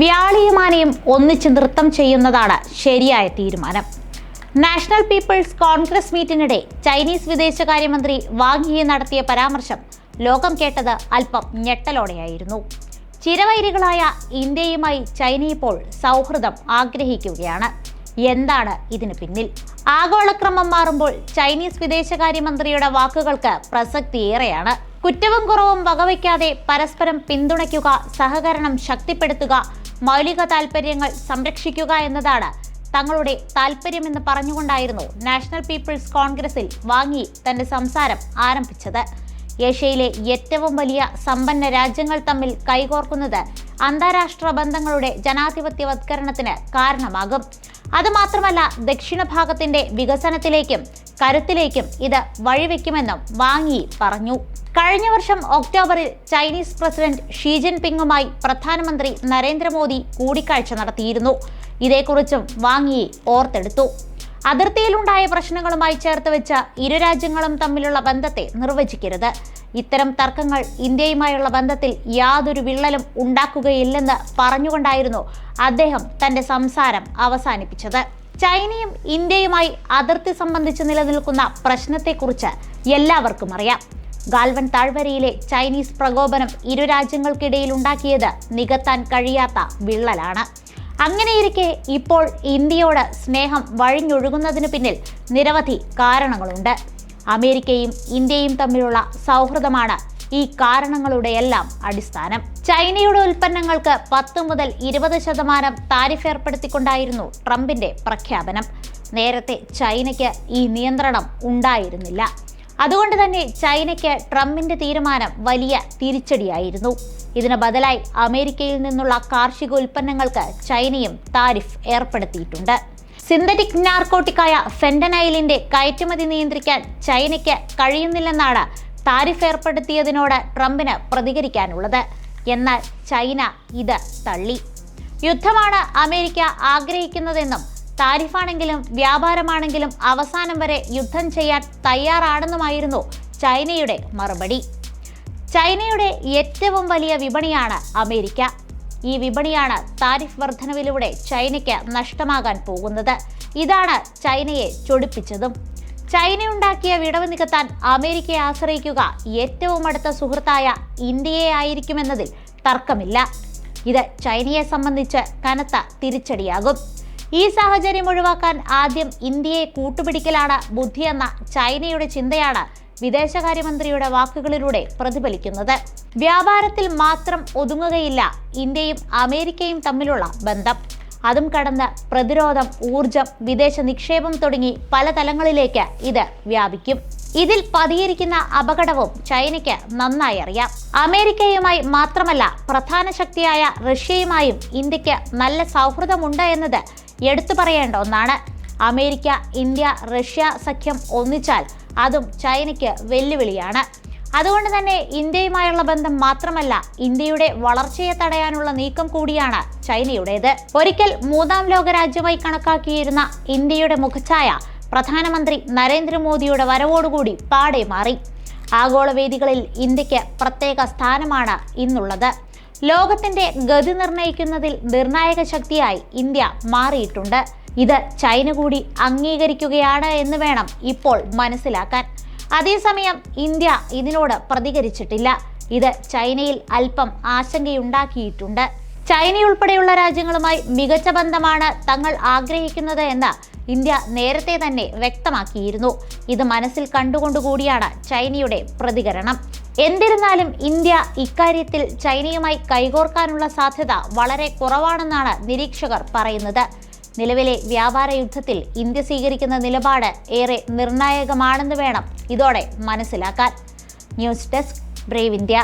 വ്യാളിയുമാനയും ഒന്നിച്ച് നൃത്തം ചെയ്യുന്നതാണ് ശരിയായ തീരുമാനം. നാഷണൽ പീപ്പിൾസ് കോൺഗ്രസ് മീറ്റിനിടെ ചൈനീസ് വിദേശകാര്യമന്ത്രി വാങ്ഹിയെ നടത്തിയ പരാമർശം ലോകം കേട്ടത് അല്പം ഞെട്ടലോടെയായിരുന്നു. ചിരവൈരികളായ ഇന്ത്യയുമായി ചൈന ഇപ്പോൾ സൗഹൃദം ആഗ്രഹിക്കുകയാണ്. എന്താണ് ഇതിന് പിന്നിൽ? ആഗോളക്രമം മാറുമ്പോൾ ചൈനീസ് വിദേശകാര്യമന്ത്രിയുടെ വാക്കുകൾക്ക് പ്രസക്തിയേറെയാണ് കുറ്റവും കുറവും വകവയ്ക്കാതെ പരസ്പരം പിന്തുണയ്ക്കുക സഹകരണം ശക്തിപ്പെടുത്തുക മൗലിക താൽപ്പര്യങ്ങൾ സംരക്ഷിക്കുക എന്നതാണ് തങ്ങളുടെ താൽപ്പര്യമെന്ന് പറഞ്ഞുകൊണ്ടായിരുന്നു നാഷണൽ പീപ്പിൾസ് കോൺഗ്രസിൽ വാങ്ങി തന്റെ സംസാരം ആരംഭിച്ചത്. ഏഷ്യയിലെ ഏറ്റവും വലിയ സമ്പന്ന രാജ്യങ്ങൾ തമ്മിൽ കൈകോർക്കുന്നത് അന്താരാഷ്ട്ര ബന്ധങ്ങളുടെ ജനാധിപത്യവത്കരണത്തിന് കാരണമാകും. അതുമാത്രമല്ല ദക്ഷിണ ഭാഗത്തിന്റെ വികസനത്തിലേക്കും കരുത്തിലേക്കും ഇത് വഴിവെക്കുമെന്നും വാങ്ങി പറഞ്ഞു. കഴിഞ്ഞ വർഷം ഒക്ടോബറിൽ ചൈനീസ് പ്രസിഡന്റ് ഷീ ജിൻപിങ്ങുമായി പ്രധാനമന്ത്രി നരേന്ദ്രമോദി കൂടിക്കാഴ്ച നടത്തിയിരുന്നു. ഇതേക്കുറിച്ചും വാങ്ങിയെ ഓർത്തെടുത്തു. അതിർത്തിയിലുണ്ടായ പ്രശ്നങ്ങളുമായി ചേർത്ത് വെച്ച ഇരു രാജ്യങ്ങളും തമ്മിലുള്ള ബന്ധത്തെ നിർവചിക്കരുത്. ഇത്തരം തർക്കങ്ങൾ ഇന്ത്യയുമായുള്ള ബന്ധത്തിൽ യാതൊരു വിള്ളലും ഉണ്ടാക്കുകയില്ലെന്ന് പറഞ്ഞുകൊണ്ടായിരുന്നു അദ്ദേഹം തന്റെ സംസാരം അവസാനിപ്പിച്ചത്. ചൈനയും ഇന്ത്യയുമായി അതിർത്തി സംബന്ധിച്ച് നിലനിൽക്കുന്ന പ്രശ്നത്തെക്കുറിച്ച് എല്ലാവർക്കും അറിയാം. ഗാൽവൻ താഴ്വരയിലെ ചൈനീസ് പ്രകോപനം ഇരു രാജ്യങ്ങൾക്കിടയിൽ ഉണ്ടാക്കിയത് നികത്താൻ കഴിയാത്ത വിള്ളലാണ്. അങ്ങനെയിരിക്കെ ഇപ്പോൾ ഇന്ത്യയോട് സ്നേഹം വഴിഞ്ഞൊഴുകുന്നതിന് പിന്നിൽ നിരവധി കാരണങ്ങളുണ്ട്. അമേരിക്കയും ഇന്ത്യയും തമ്മിലുള്ള സൗഹൃദമാണ് ഈ കാരണങ്ങളുടെയെല്ലാം അടിസ്ഥാനം. ചൈനയുടെ ഉൽപ്പന്നങ്ങൾക്ക് പത്ത് മുതൽ ഇരുപത് ശതമാനം താരിഫ് ഏർപ്പെടുത്തിക്കൊണ്ടായിരുന്നു ട്രംപിന്റെ പ്രഖ്യാപനം. നേരത്തെ ചൈനയ്ക്ക് ഈ നിയന്ത്രണം ഉണ്ടായിരുന്നില്ല. അതുകൊണ്ട് തന്നെ ചൈനയ്ക്ക് ട്രംപിന്റെ തീരുമാനം വലിയ തിരിച്ചടിയായിരുന്നു. ഇതിന് ബദലായി അമേരിക്കയിൽ നിന്നുള്ള കാർഷിക ഉൽപ്പന്നങ്ങൾക്ക് ചൈനയും താരിഫ് ഏർപ്പെടുത്തിയിട്ടുണ്ട്. സിന്തറ്റിക് നാർക്കോട്ടിക്കായ ഫെന്റനൈലിന്റെ കയറ്റുമതി നിയന്ത്രിക്കാൻ ചൈനയ്ക്ക് കഴിയുന്നില്ലെന്നാണ് താരിഫ് ഏർപ്പെടുത്തിയതിനോട് ട്രംപിന് പ്രതികരിക്കാനുള്ളത്. എന്നാൽ ചൈന ഇത് തള്ളി. യുദ്ധമാണ് അമേരിക്ക ആഗ്രഹിക്കുന്നതെന്നും താരിഫാണെങ്കിലും വ്യാപാരമാണെങ്കിലും അവസാനം വരെ യുദ്ധം ചെയ്യാൻ തയ്യാറാണെന്നുമായിരുന്നു ചൈനയുടെ മറുപടി. ചൈനയുടെ ഏറ്റവും വലിയ വിപണിയാണ് അമേരിക്ക. ഈ വിപണിയാണ് താരിഫ് വർധനവിലൂടെ ചൈനയ്ക്ക് നഷ്ടമാകാൻ പോകുന്നത്. ഇതാണ് ചൈനയെ ചൊടിപ്പിച്ചതും. ചൈനയുണ്ടാക്കിയ വിടവ് നികത്താൻ അമേരിക്കയെ ആശ്രയിക്കുക ഏറ്റവും അടുത്ത സുഹൃത്തായ ഇന്ത്യയെ ആയിരിക്കുമെന്നതിൽ തർക്കമില്ല. ഇത് ചൈനയെ സംബന്ധിച്ച് കനത്ത തിരിച്ചടിയാകും. ഈ സാഹചര്യം ഒഴിവാക്കാൻ ആദ്യം ഇന്ത്യയെ കൂട്ടുപിടിക്കലാണ് ബുദ്ധിയെന്ന ചൈനയുടെ ചിന്തയാണ് വിദേശകാര്യമന്ത്രിയുടെ വാക്കുകളിലൂടെ പ്രതിഫലിക്കുന്നത്. വ്യാപാരത്തിൽ മാത്രം ഒതുങ്ങുകയില്ല ഇന്ത്യയും അമേരിക്കയും തമ്മിലുള്ള ബന്ധം. അതും കടന്ന് പ്രതിരോധം ഊർജം വിദേശ നിക്ഷേപം തുടങ്ങി പല തലങ്ങളിലേക്ക് ഇത് വ്യാപിക്കും. ഇതിൽ പതിയിരിക്കുന്ന അപകടവും ചൈനയ്ക്ക് നന്നായി അറിയാം. അമേരിക്കയുമായി മാത്രമല്ല പ്രധാന ശക്തിയായ റഷ്യയുമായും ഇന്ത്യയ്ക്ക് നല്ല സൗഹൃദമുണ്ട് എന്നത് എടുത്തു പറയേണ്ട ഒന്നാണ്. അമേരിക്ക ഇന്ത്യ റഷ്യ സഖ്യം ഒന്നിച്ചാൽ അതും ചൈനയ്ക്ക് വെല്ലുവിളിയാണ്. അതുകൊണ്ട് തന്നെ ഇന്ത്യയുമായുള്ള ബന്ധം മാത്രമല്ല ഇന്ത്യയുടെ വളർച്ചയെ തടയാനുള്ള നീക്കം കൂടിയാണ് ചൈനയുടേത്. ഒരിക്കൽ മൂന്നാം ലോകരാജ്യമായി കണക്കാക്കിയിരുന്ന ഇന്ത്യയുടെ മുഖഛായ പ്രധാനമന്ത്രി നരേന്ദ്രമോദിയുടെ വരവോടുകൂടി പാടെ മാറി. ആഗോള വേദികളിൽ ഇന്ത്യയ്ക്ക് പ്രത്യേക സ്ഥാനമാണ് ഇന്നുള്ളത് ലോകത്തിന്റെ ഗതി നിർണയിക്കുന്നതിൽ നിർണായക ശക്തിയായി ഇന്ത്യ മാറിയിട്ടുണ്ട്. ഇത് ചൈന കൂടി അംഗീകരിക്കുകയാണ് എന്ന് വേണം ഇപ്പോൾ മനസ്സിലാക്കാൻ. അതേസമയം ഇന്ത്യ ഇതിനോട് പ്രതികരിച്ചിട്ടില്ല. ഇത് ചൈനയിൽ അല്പം ആശങ്കയുണ്ടാക്കിയിട്ടുണ്ട്. ചൈനയുൾപ്പെടെയുള്ള രാജ്യങ്ങളുമായി മികച്ച ബന്ധമാണ് തങ്ങൾ ആഗ്രഹിക്കുന്നത് എന്ന് ഇന്ത്യ നേരത്തെ തന്നെ വ്യക്തമാക്കിയിരുന്നു. ഇത് മനസ്സിൽ കണ്ടുകൊണ്ടുകൂടിയാണ് ചൈനയുടെ പ്രതികരണം. എന്നിരുന്നാലും ഇന്ത്യ ഇക്കാര്യത്തിൽ ചൈനയുമായി കൈകോർക്കാനുള്ള സാധ്യത വളരെ കുറവാണെന്നാണ് നിരീക്ഷകർ പറയുന്നത്. നിലവിലെ വ്യാപാര യുദ്ധത്തിൽ ഇന്ത്യ സ്വീകരിക്കുന്ന നിലപാട് ഏറെ നിർണായകമാണെന്ന് വേണം ഇതോടെ മനസ്സിലാക്കാൻ. News desk brave India.